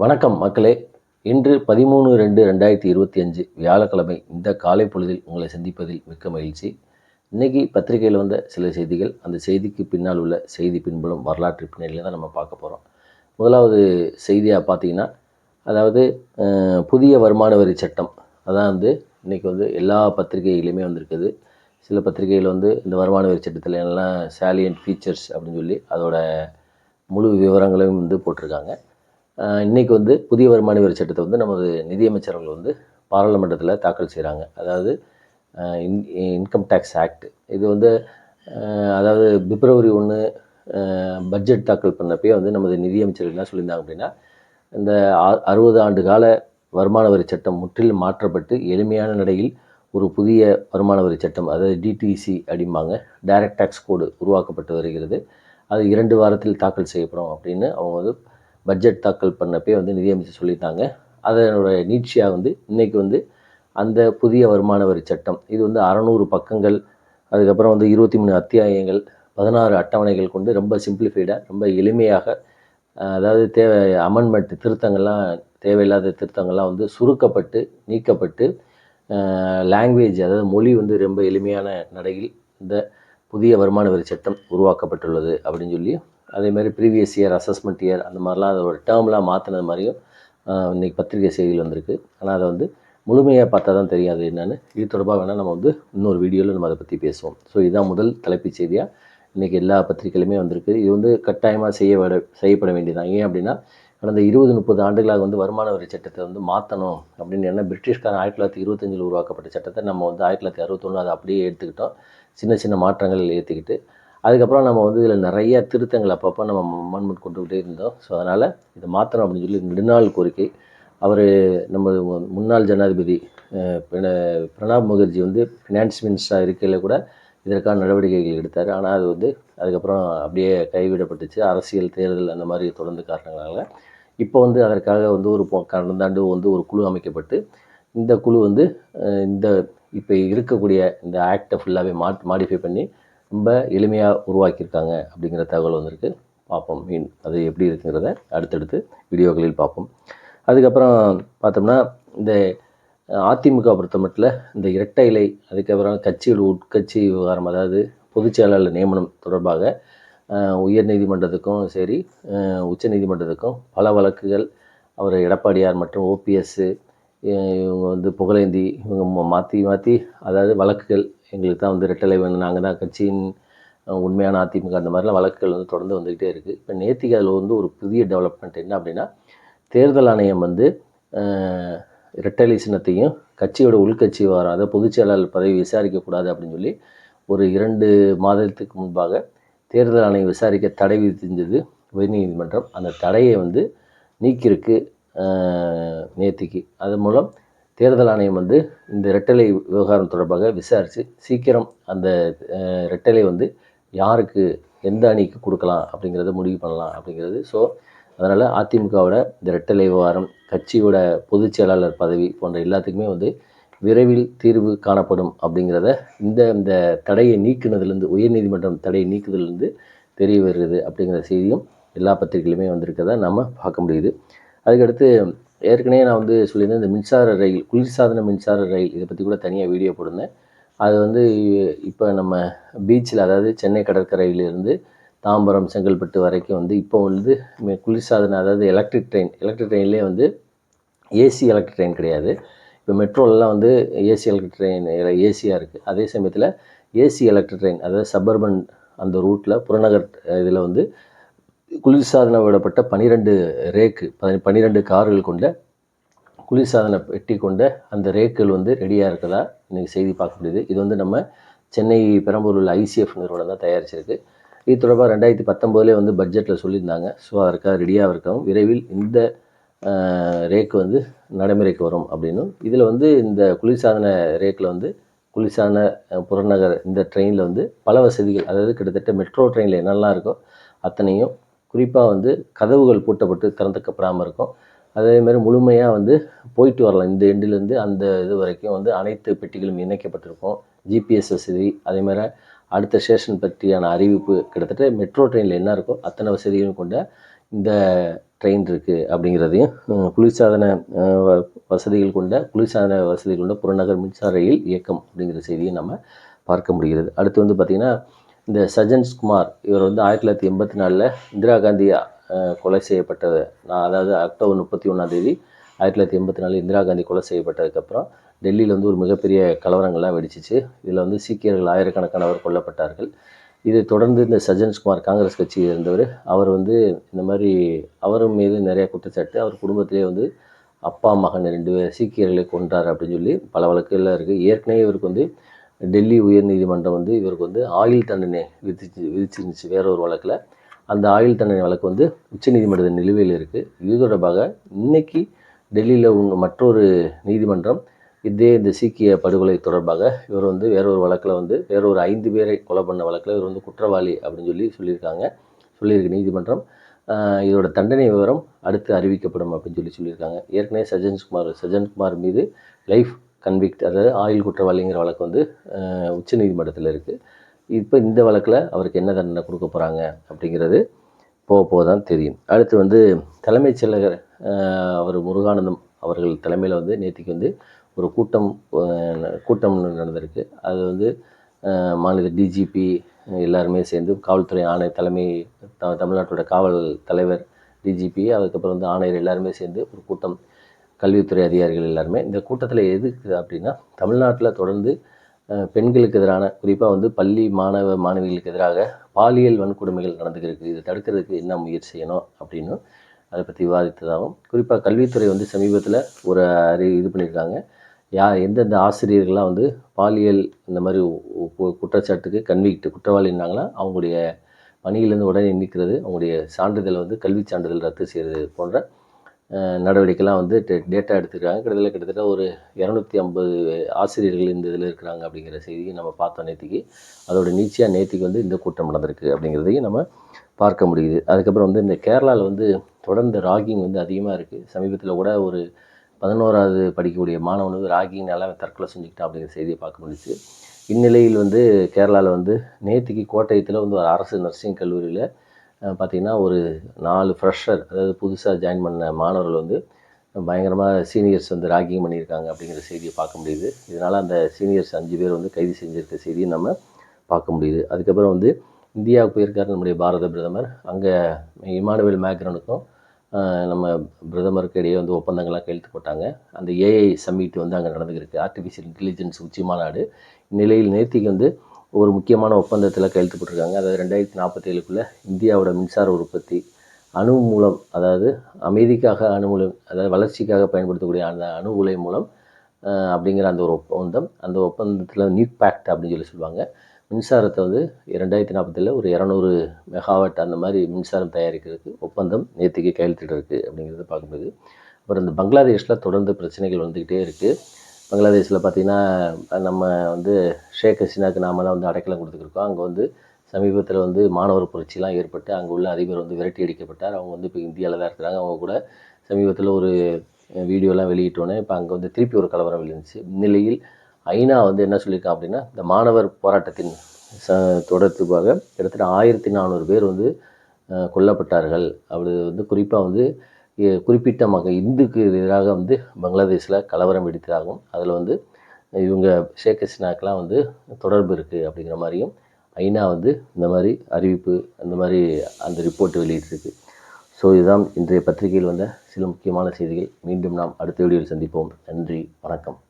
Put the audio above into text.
வணக்கம் மக்களே. இன்று பதிமூணு ரெண்டு ரெண்டாயிரத்தி இருபத்தி அஞ்சு வியாழக்கிழமை இந்த காலை பொழுதில் உங்களை சந்திப்பதில் மிக்க மகிழ்ச்சி. இன்றைக்கி பத்திரிகையில் வந்த சில செய்திகள் அந்த செய்திக்கு பின்னால் உள்ள செய்தி பின்புலம் வரலாற்று பின்னணியில் தான் நம்ம பார்க்க போகிறோம் முதலாவது செய்தியாக பார்த்தீங்கன்னா அதாவது புதிய வருமான வரி சட்டம். அதான் வந்து இன்றைக்கி வந்து எல்லா பத்திரிகைகளையுமே வந்திருக்குது. சில பத்திரிகைகள் வந்து இந்த வருமான வரி சட்டத்தில் எல்லாம் சாலியன்ட் ஃபீச்சர்ஸ் அப்படின்னு சொல்லி அதோட முழு விவரங்களையும் வந்து போட்டிருக்காங்க. இன்றைக்கி வந்து புதிய வருமான வரி சட்டத்தை வந்து நமது நிதியமைச்சர்கள் வந்து பாராளுமன்றத்தில் தாக்கல் செய்கிறாங்க அதாவது இன் இன்கம் டேக்ஸ் ஆக்ட் இது வந்து அதாவது பிப்ரவரி ஒன்று பட்ஜெட் தாக்கல் பண்ணப்பே வந்து நமது நிதியமைச்சர் என்ன சொல்லியிருந்தாங்க அப்படின்னா இந்த அறுபது ஆண்டு கால வருமான வரி சட்டம் முற்றிலும் மாற்றப்பட்டு எளிமையான நடையில் ஒரு புதிய வருமான வரி சட்டம் அதாவது டிடிசி அப்படிம்பாங்க டைரக்ட் டேக்ஸ் கோடு உருவாக்கப்பட்டு வருகிறது. அது இரண்டு வாரத்தில் தாக்கல் செய்யப்படும் அப்படின்னு அவங்க வந்து பட்ஜெட் தாக்கல் பண்ணப்பே வந்து நிதியமைச்சர் சொல்லிட்டாங்க அதனோட நீட்சியாக வந்து இன்றைக்கி வந்து அந்த புதிய வருமான வரி சட்டம் இது வந்து அறநூறு பக்கங்கள் அதுக்கப்புறம் வந்து இருபத்தி மூணு அத்தியாயங்கள் பதினாறு அட்டவணைகள் கொண்டு ரொம்ப சிம்பிளிஃபைடாக ரொம்ப எளிமையாக அதாவது தேவை அமெண்ட்மெண்ட் திருத்தங்கள்லாம் தேவையில்லாத திருத்தங்கள்லாம் வந்து சுருக்கப்பட்டு நீக்கப்பட்டு லாங்குவேஜ் அதாவது மொழி வந்து ரொம்ப எளிமையான நடையில் இந்த புதிய வருமான வரி சட்டம் உருவாக்கப்பட்டுள்ளது அப்படின்னு சொல்லி அதே மாதிரி ப்ரீவியஸ் இயர் அசஸ்மெண்ட் இயர் அந்த மாதிரிலாம் அதை ஒரு டேர்ம்லாம் மாற்றினது மாதிரியும் இன்றைக்கி இன்னைக்கு பத்திரிகை செய்திகள் வந்திருக்கு. ஆனால் அதை வந்து முழுமையாக பார்த்தா தான் தெரியும் அது இது தொடர்பாக வேணால் நம்ம வந்து இன்னொரு வீடியோவில் நம்ம அதை பற்றி பேசுவோம். ஸோ இதுதான் முதல் தலைப்புச் செய்தியாக இன்றைக்கி எல்லா பத்திரிகையிலுமே வந்திருக்கு. இது வந்து கட்டாயமாக செய்ய விட செய்யப்பட வேண்டியதான் ஏன் அப்படின்னா கடந்த இருபது முப்பது ஆண்டுகளாக வந்து வருமான வரி சட்டத்தை வந்து மாற்றணும் அப்படின்னு ஏன்னா பிரிட்டிஷ்காரன் ஆயிரத்தி தொள்ளாயிரத்தி இருபத்தஞ்சில் உருவாக்கப்பட்ட சட்டத்தை நம்ம வந்து ஆயிரத்தி தொள்ளாயிரத்தி அறுபத்தொன்று அதை அப்படியே எடுத்துக்கிட்டோம். சின்ன சின்ன மாற்றங்கள் ஏற்றிக்கிட்டு அதுக்கப்புறம் நம்ம வந்து இதில் நிறைய திருத்தங்கள் அப்பப்போ நம்ம அமெண்ட்மெண்ட் கொண்டுக்கிட்டே இருந்தோம். ஸோ அதனால் இதை மாற்றணும் அப்படின்னு சொல்லி நெடுநாள் கோரிக்கை. அவர் நம்ம முன்னாள் ஜனாதிபதி பிரணாப் முகர்ஜி வந்து ஃபினான்ஸ் மினிஸ்டராக இருக்கையில் கூட இதற்கான நடவடிக்கைகள் எடுத்தார். ஆனால் அது வந்து அதுக்கப்புறம் அப்படியே கைவிடப்பட்டுச்சு. அரசியல் தேர்தல் அந்த மாதிரி தொடர்ந்து காரணங்களால். இப்போ வந்து அதற்காக வந்து ஒரு கடந்த ஆண்டு வந்து ஒரு குழு அமைக்கப்பட்டு இந்த குழு வந்து இந்த இப்போ இருக்கக்கூடிய இந்த ஆக்டை ஃபுல்லாகவே மா மாடிஃபை பண்ணி ரொம்ப எளிமையாக உருவாக்கியிருக்காங்க அப்படிங்கிற தகவல் வந்திருக்கு. பார்ப்போம் மீன் அது எப்படி இருக்குங்கிறத அடுத்தடுத்து வீடியோக்களில் பார்ப்போம். அதுக்கப்புறம் பார்த்தோம்னா இந்த அதிமுக பொறுத்த மட்டும் இந்த இரட்டை இலை அதுக்கப்புறம் கட்சிகள் உட்கட்சி விவகாரம் அதாவது பொதுச் செயலாளர் நியமனம் தொடர்பாக உயர் நீதிமன்றத்துக்கும் சரி உச்ச நீதிமன்றத்துக்கும் பல வழக்குகள் அவர் எடப்பாடியார் மற்றும் ஓபிஎஸ்ஸு இவங்க வந்து புகழேந்தி இவங்க மாற்றி மாற்றி அதாவது வழக்குகள் எங்களுக்கு தான் வந்து ரெட்டலை வேணும் நாங்கள் தான் கட்சியின் உண்மையான அதிமுக அந்த மாதிரிலாம் வழக்குகள் வந்து தொடர்ந்து வந்துக்கிட்டே இருக்குது இப்போ நேத்திக்கு அதில் வந்து ஒரு புதிய டெவலப்மெண்ட் என்ன அப்படின்னா தேர்தல் ஆணையம் வந்து ரெட்டலை சின்னத்தையும் கட்சியோட உள்கட்சி வராத பொதுச்செயலாளர் பொதுச் செயலாளர் பதவி விசாரிக்கக்கூடாது அப்படின்னு சொல்லி ஒரு இரண்டு மாதத்துக்கு முன்பாக தேர்தல் ஆணையம் விசாரிக்க தடை விதித்திருந்தது உயர்நீதிமன்றம். அந்த தடையை வந்து நீக்கியிருக்கு. நேத்திக்கு. அது மூலம் தேர்தல் ஆணையம் வந்து இந்த ரெட்டலை விவகாரம் தொடர்பாக விசாரித்து சீக்கிரம் அந்த ரெட்டலை வந்து யாருக்கு எந்த அணிக்கு கொடுக்கலாம் அப்படிங்கிறத முடிவு பண்ணலாம் அப்படிங்கிறது. ஸோ அதனால் அதிமுகவோட இந்த ரெட்டலை விவகாரம் கட்சியோட பொதுச் செயலாளர் பதவி போன்ற எல்லாத்துக்குமே வந்து விரைவில் தீர்வு காணப்படும் அப்படிங்கிறத இந்த இந்த தடையை நீக்கினதுலேருந்து உயர்நீதிமன்றம் தடையை நீக்குதலேருந்து தெரிய வருகிறது அப்படிங்கிற செய்தியும் எல்லா பத்திரிகையிலுமே வந்திருக்கிறத நம்ம பார்க்க முடியுது. அதுக்கடுத்து ஏற்கனவே நான் வந்து சொல்லியிருந்தேன் இந்த மின்சார ரயில் குளிர்சாதன மின்சார ரயில் இதை பற்றி கூட தனியாக வீடியோ போட்டிருந்தேன். அது வந்து இப்போ நம்ம பீச்சில் அதாவது சென்னை கடற்கரையிலிருந்து தாம்பரம் செங்கல்பட்டு வரைக்கும் வந்து இப்போ வந்து குளிர்சாதன அதாவது எலக்ட்ரிக் ட்ரெயின் எலக்ட்ரிக் ட்ரெயின்லேயே வந்து ஏசி எலக்ட்ரிக் ட்ரெயின் கிடையாது. இப்போ மெட்ரோலெலாம் வந்து ஏசி எலக்ட்ரிக் ட்ரெயின் ஏசியாக இருக்குது அதே சமயத்தில் ஏசி எலக்ட்ரிக் ட்ரெயின் அதாவது சபர்பன் அந்த ரூட்டில் புறநகர் இதில் வந்து குளிர்சாதனம் விடப்பட்ட பனிரெண்டு ரேக்கு பனி பன்னிரெண்டு கார்கள் கொண்ட குளிர்சாதன பெட்டி கொண்ட அந்த ரேக்குகள் வந்து ரெடியாக இருக்கிறதா இன்றைக்கி செய்தி பார்க்க முடியுது. இது வந்து நம்ம சென்னை பெரம்பூர் உள்ள ஐசிஎஃப் நிறுவனம் தான் தயாரிச்சிருக்கு. இது தொடர்பாக ரெண்டாயிரத்தி பத்தொம்போதுலேயே வந்து பட்ஜெட்டில் சொல்லியிருந்தாங்க. ஸோ அதற்காக ரெடியாக இருக்கவும் விரைவில் இந்த ரேக்கு வந்து நடைமுறைக்கு வரும் அப்படின்னும். இதில் வந்து இந்த குளிர்சாதன ரேக்கில் வந்து குளிர்சாதன புறநகர் இந்த ட்ரெயினில் வந்து பல வசதிகள் அதாவது கிட்டத்தட்ட மெட்ரோ ட்ரெயினில் என்னெல்லாம் இருக்கோ அத்தனையும் குறிப்பாக வந்து கதவுகள் பூட்டப்பட்டு திறந்துக்கப்படாமல் இருக்கும். அதேமாதிரி முழுமையாக வந்து போயிட்டு வரலாம். இந்த எண்டிலேருந்து அந்த இது வரைக்கும் வந்து அனைத்து பெட்டிகளும் இணைக்கப்பட்டிருக்கும். ஜிபிஎஸ் வசதி அதேமாதிரி அடுத்த ஸ்டேஷன் பற்றியான அறிவிப்பு கிட்டத்தட்ட மெட்ரோ ட்ரெயினில் என்ன இருக்கோ அத்தனை வசதிகளும் கொண்ட இந்த ட்ரெயின் இருக்குது அப்படிங்கிறதையும் குளிர்சாதன வ- வசதிகள் கொண்ட குளிர்சாதன வசதிகள் கொண்ட புறநகர் மின்சார ரயில் இயக்கம் அப்படிங்கிற செய்தியை நம்ம பார்க்க முடிகிறது. அடுத்து வந்து பார்த்திங்கன்னா இந்த சஜன்ஸ் குமார் இவர் வந்து ஆயிரத்தி தொள்ளாயிரத்தி எண்பத்தி நாலில் இந்திரா காந்தி கொலை செய்யப்பட்ட நான் அதாவது அக்டோபர் முப்பத்தி ஒன்றாந்தேதி ஆயிரத்தி தொள்ளாயிரத்தி எண்பத்தி நாலு இந்திரா காந்தி கொலை செய்யப்பட்டதுக்கப்புறம் டெல்லியில் வந்து ஒரு மிகப்பெரிய கலவரங்கள்லாம் வெடிச்சிச்சு. இதில் வந்து சீக்கியர்கள் ஆயிரக்கணக்கானவர் கொல்லப்பட்டார்கள். இதை தொடர்ந்து இந்த சஜன்ஸ்குமார் காங்கிரஸ் கட்சியில் இருந்தவர் அவர் வந்து இந்த மாதிரி அவர் மீது நிறைய குற்றச்சாட்டு அவர் குடும்பத்திலே வந்து அப்பா மகன் ரெண்டு பேர் சீக்கியர்களை கொன்றார் அப்படின்னு சொல்லி பல வழக்குகள்லாம் இருக்குது ஏற்கனவே இவருக்கு வந்து டெல்லி உயர்நீதிமன்றம் வந்து இவருக்கு வந்து ஆயுள் தண்டனை விதிச்சு விதிச்சிருந்துச்சு வேற ஒரு வழக்கில். அந்த ஆயுள் தண்டனை வழக்கு வந்து உச்சநீதிமன்ற நிலுவையில் இருக்குது இது தொடர்பாக இன்றைக்கி டெல்லியில் உள்ள மற்றொரு நீதிமன்றம் இதே இந்த சீக்கிய படுகொலை தொடர்பாக இவர் வந்து வேற ஒரு வழக்கில் வந்து வேற ஒரு ஐந்து பேரை கொலை பண்ண வழக்கில் இவர் வந்து குற்றவாளி அப்படின்னு சொல்லி சொல்லியிருக்காங்க. சொல்லியிருக்கு நீதிமன்றம். இதோட தண்டனை விவரம் அடுத்து அறிவிக்கப்படும் அப்படின்னு சொல்லி சொல்லியிருக்காங்க. ஏற்கனவே சஜன்குமார் சஜன்குமார் மீது லைஃப் கன்விக்ட் அதாவது ஆயுள் குற்றவாளிங்கிற வழக்கு வந்து உச்சநீதிமன்றத்தில் இருக்குது இப்போ இந்த வழக்கில் அவருக்கு என்ன தண்டனை கொடுக்க போகிறாங்க அப்படிங்கிறது போக போக தான் தெரியும். அடுத்து வந்து தலைமைச் செயலகர் அவர் முருகானந்தம் அவர்கள் தலைமையில் வந்து நேற்றுக்கு வந்து ஒரு கூட்டம் கூட்டம் நடந்திருக்கு. அது வந்து மாநில டிஜிபி எல்லாருமே சேர்ந்து காவல்துறை ஆணையர் தலைமை த தமிழ்நாட்டோட காவல் தலைவர் டிஜிபி அதுக்கப்புறம் வந்து ஆணையர் எல்லாருமே சேர்ந்து ஒரு கூட்டம் கல்வித்துறை அதிகாரிகள் எல்லாருமே இந்த கூட்டத்தில் எதுக்கு அப்படின்னா தமிழ்நாட்டில் தொடர்ந்து பெண்களுக்கு எதிரான குறிப்பாக வந்து பள்ளி மாணவ மாணவிகளுக்கு எதிராக பாலியல் வன்கொடுமைகள் நடந்துக்கிறதுக்கு இதை தடுக்கிறதுக்கு என்ன முயற்சி செய்யணும் அப்படின்னு அதை பற்றி விவாதித்ததாகவும் குறிப்பாக கல்வித்துறை வந்து சமீபத்தில் ஒரு அறி இது பண்ணியிருக்காங்க. யா எந்தெந்த ஆசிரியர்கள்லாம் வந்து பாலியல் இந்த மாதிரி குற்றச்சாட்டுக்கு கன்விக்ட் குற்றவாளின்னாங்களா அவங்களுடைய பணியிலேருந்து உடனே நீக்கிறது அவங்களுடைய சான்றிதழ் வந்து கல்வி சான்றிதழ் ரத்து செய்கிறது போன்ற நடவடிக்கைலாம் வந்து டேட்டா எடுத்துக்கிறாங்க கிட்டத்தட்ட கிட்டத்தட்ட ஒரு இரநூத்தி ஐம்பது ஆசிரியர்கள் இந்த இதில் இருக்கிறாங்க அப்படிங்கிற செய்தியை நம்ம பார்த்தோம் நேத்திக்கு. அதோட நீச்சியாக நேத்திக்கு வந்து இந்த கூட்டம் நடந்திருக்கு அப்படிங்கிறதையும் நம்ம பார்க்க முடியுது. அதுக்கப்புறம் வந்து இந்த கேரளாவில் வந்து தொடர்ந்து ராகிங் வந்து அதிகமாக இருக்குது சமீபத்தில் கூட ஒரு பதினோராவது படிக்கக்கூடிய மாணவன் வந்து ராகிங்னால தற்கொலை செஞ்சுக்கிட்டான் அப்படிங்கிற செய்தியை பார்க்க முடிஞ்சு இந்நிலையில் வந்து கேரளாவில் வந்து நேத்திக்கு கோட்டயத்தில் வந்து ஒரு அரசு நர்சிங் கல்லூரியில் பார்த்திங்கன்னா ஒரு நாலு ஃப்ரெஷர் அதாவது புதுசாக ஜாயின் பண்ண மாணவர்கள் வந்து பயங்கரமாக சீனியர்ஸ் வந்து ராகிங் பண்ணியிருக்காங்க அப்படிங்கிற செய்தியை பார்க்க முடியுது. இதனால் அந்த சீனியர்ஸ் அஞ்சு பேர் வந்து கைது செஞ்சிருக்க செய்தியை நம்ம பார்க்க முடியுது. அதுக்கப்புறம் வந்து இந்தியாவுக்கு போயிருக்கார் நம்முடைய பாரத பிரதமர். அங்கே இமானுவேல் மேக்ரனுக்கும் நம்ம பிரதமருக்கு இடையே வந்து ஒப்பந்தங்கள்லாம் கையெழுத்து போட்டாங்க. அந்த ஏஐ சம்மிட் வந்து அங்கே நடந்துருக்கு ஆர்டிஃபிஷியல் இன்டெலிஜென்ஸ் உச்சி மாநாடு. இந்நிலையில் நேர்த்திக்கு வந்து ஒரு முக்கியமான ஒப்பந்தத்தில் கையெழுத்து போட்டிருக்காங்க. அதாவது ரெண்டாயிரத்தி நாற்பத்தி ஏழுக்குள்ளே இந்தியாவோட மின்சார உற்பத்தி அணு மூலம் அதாவது அமைதிக்காக அணு மூலம் அதாவது வளர்ச்சிக்காக பயன்படுத்தக்கூடிய அந்த அணு உலை மூலம் அப்படிங்கிற அந்த ஒரு ஒப்பந்தம். அந்த ஒப்பந்தத்தில் நீட் பேக்ட் அப்படின்னு சொல்லி சொல்லுவாங்க. மின்சாரத்தை வந்து ரெண்டாயிரத்தி நாற்பத்தில் ஒரு இரநூறு மெகாவாட் அந்த மாதிரி மின்சாரம் தயாரிக்கிறதுக்கு ஒப்பந்தம் நேற்றுக்கு கையெழுத்திட்டு அப்படிங்கிறத பார்க்கும்போது. அப்புறம் இந்த பங்களாதேஷில் தொடர்ந்து பிரச்சனைகள் வந்துக்கிட்டே இருக்குது பங்களாதேஷில் பார்த்திங்கன்னா நம்ம வந்து ஷேக் ஹசீனாக்கு நாம தான் வந்து அடைக்கலம் கொடுத்துருக்கோம் அங்கே வந்து சமீபத்தில் வந்து மாணவர் புரட்சிலாம் ஏற்பட்டு அங்கே உள்ள அதிபர் வந்து விரட்டி அடிக்கப்பட்டார். அவங்க வந்து இப்போ இந்தியாவில் தான் இருக்கிறாங்க. அவங்க கூட சமீபத்தில் ஒரு வீடியோலாம் வெளியிட்டோன்னே இப்போ அங்கே வந்து திருப்பி ஒரு கலவரம் விழுந்துச்சு. இந்நிலையில் ஐநா வந்து என்ன சொல்லியிருக்கான் அப்படின்னா இந்த மாணவர் போராட்டத்தின் ச தொடர்பாக கிட்டத்தட்ட ஆயிரத்தி நானூறு பேர் வந்து கொல்லப்பட்டார்கள். அப்படி வந்து குறிப்பாக வந்து குறிப்பிட்ட மக இந்துக்கு எதிராக வந்து பங்களாதேஷில் கலவரம் வெடித்ததாகவும் அதில் வந்து இவங்க ஷேக் ஹசினாக்கெலாம் வந்து தொடர்பு இருக்குது அப்படிங்கிற மாதிரியும் ஐநா வந்து இந்த மாதிரி அறிவிப்பு அந்த மாதிரி அந்த ரிப்போர்ட் வெளியிட்டிருக்கு. ஸோ இதுதான் இன்றைய பத்திரிகையில் வந்த சில முக்கியமான செய்திகள். மீண்டும் நாம் அடுத்த வீடியோவில் சந்திப்போம். நன்றி வணக்கம்.